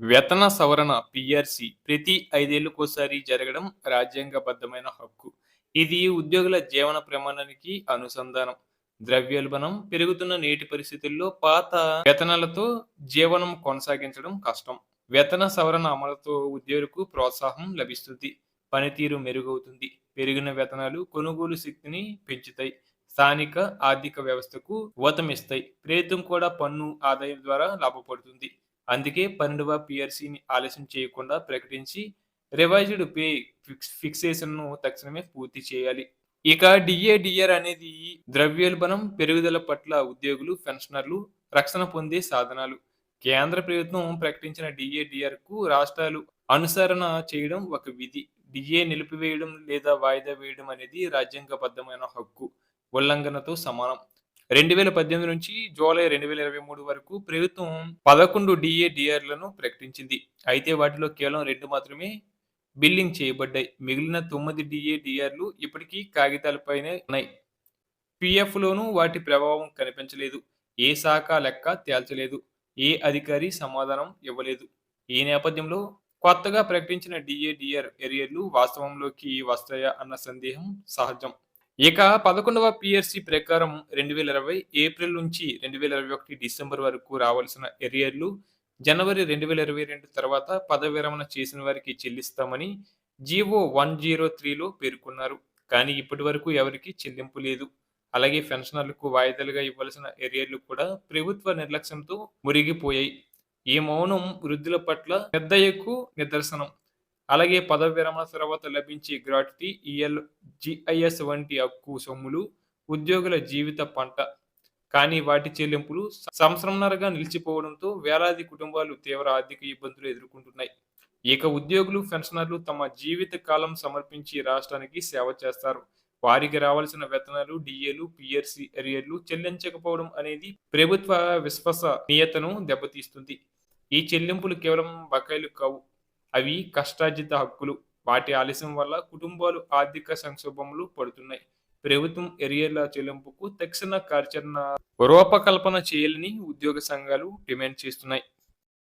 వేతన సవరణ పిఆర్సి ప్రతి ఐదేళ్ళకోసారి జరగడం రాజ్యాంగబద్ధమైన హక్కు. ఇది ఉద్యోగుల జీవన ప్రమాణానికి అనుసంధానం. ద్రవ్యోల్బణం పెరుగుతున్న నేటి పరిస్థితుల్లో పాత వేతనాలతో జీవనం కొనసాగించడం కష్టం. వేతన సవరణ అమలుతో ఉద్యోగులకు ప్రోత్సాహం లభిస్తుంది. పనితీరు మెరుగవుతుంది. పెరిగిన వేతనాలు కొనుగోలు శక్తిని పెంచుతాయి. స్థానిక ఆర్థిక వ్యవస్థకు ఊతమిస్తాయి. ప్రభుత్వం కూడా పన్ను ఆదాయం ద్వారా లాభపడుతుంది. అందుకే పన్నెండవ పిఆర్సీని ఆలస్యం చేయకుండా ప్రకటించి రివైజ్డ్ పే ఫిక్స్ ఫిక్సేషన్ను తక్షణమే పూర్తి చేయాలి. ఇక డిఏడిఆర్ అనేది ద్రవ్యోల్బణం పెరుగుదల పట్ల ఉద్యోగులు పెన్షనర్లు రక్షణ పొందే సాధనాలు. కేంద్ర ప్రభుత్వం ప్రకటించిన డిఏడిఆర్కు రాష్ట్రాలు అనుసరణ చేయడం ఒక విధి. డిఏ నిలిపివేయడం లేదా వాయిదా వేయడం అనేది రాజ్యాంగబద్ధమైన హక్కు ఉల్లంఘనతో సమానం. రెండు వేల పద్దెనిమిది నుంచి జూలై రెండు వేల ఇరవై మూడు వరకు ప్రభుత్వం పదకొండు డిఏ డిఆర్లను ప్రకటించింది. అయితే వాటిలో కేవలం రెండు మాత్రమే బిల్లింగ్ చేయబడ్డాయి. మిగిలిన తొమ్మిది డిఏ డిఆర్లు ఇప్పటికీ కాగితాలపైనే ఉన్నాయి. పిఎఫ్లోనూ వాటి ప్రభావం కనిపించలేదు. ఏ శాఖ లెక్క తేల్చలేదు. ఏ అధికారి సమాధానం ఇవ్వలేదు. ఈ నేపథ్యంలో కొత్తగా ప్రకటించిన డిఏ డిఆర్ ఎరియర్లు వాస్తవంలోకి వస్తాయా అన్న సందేహం సహజం. ఇక పదకొండవ పిఎస్సి ప్రకారం రెండు వేల ఇరవై ఏప్రిల్ నుంచి రెండు వేల ఇరవై ఒకటి డిసెంబర్ వరకు రావాల్సిన ఎరియర్లు జనవరి రెండు వేల ఇరవై రెండు తర్వాత పదవిరమణ విరమణ చేసిన వారికి చెల్లిస్తామని జీవో వన్ జీరో త్రీలో పేర్కొన్నారు. కానీ ఇప్పటి వరకు ఎవరికి చెల్లింపు లేదు. అలాగే పెన్షనర్లకు వాయిదాలుగా ఇవ్వాల్సిన ఎరియర్లు కూడా ప్రభుత్వ నిర్లక్ష్యంతో మురిగిపోయాయి. ఈ మౌనం వృద్ధుల పట్ల పెద్దయ్యకు నిదర్శనం. అలాగే పదవి విరమణ తర్వాత లభించే గ్రాట్యుటీ ఈఎల్ జిఐఎస్ వంటి హక్కు సొమ్ములు ఉద్యోగుల జీవిత పంట కానీ వాటి చెల్లింపులు సంవత్సరంన్నరగా నిలిచిపోవడంతో వేలాది కుటుంబాలు తీవ్ర ఆర్థిక ఇబ్బందులు ఎదుర్కొంటున్నాయి. ఇక ఉద్యోగులు పెన్షనర్లు తమ జీవిత కాలం సమర్పించి రాష్ట్రానికి సేవ చేస్తారు. వారికి రావాల్సిన వేతనాలు డిఏలు పిఆర్సి ఎరియర్లు చెల్లించకపోవడం అనేది ప్రభుత్వ విశ్వసనీయతను దెబ్బతీస్తుంది. ఈ చెల్లింపులు కేవలం బకాయిలు కావు. అవి కష్టార్జిత హక్కులు. వాటి ఆలస్యం వల్ల కుటుంబాలు ఆర్థిక సంక్షోభంలో పడుతున్నాయి. ప్రభుత్వం ఎరియర్ల చెల్లింపుకు తక్షణ కార్యాచరణ రూపకల్పన చేయాలని ఉద్యోగ సంఘాలు డిమాండ్ చేస్తున్నాయి.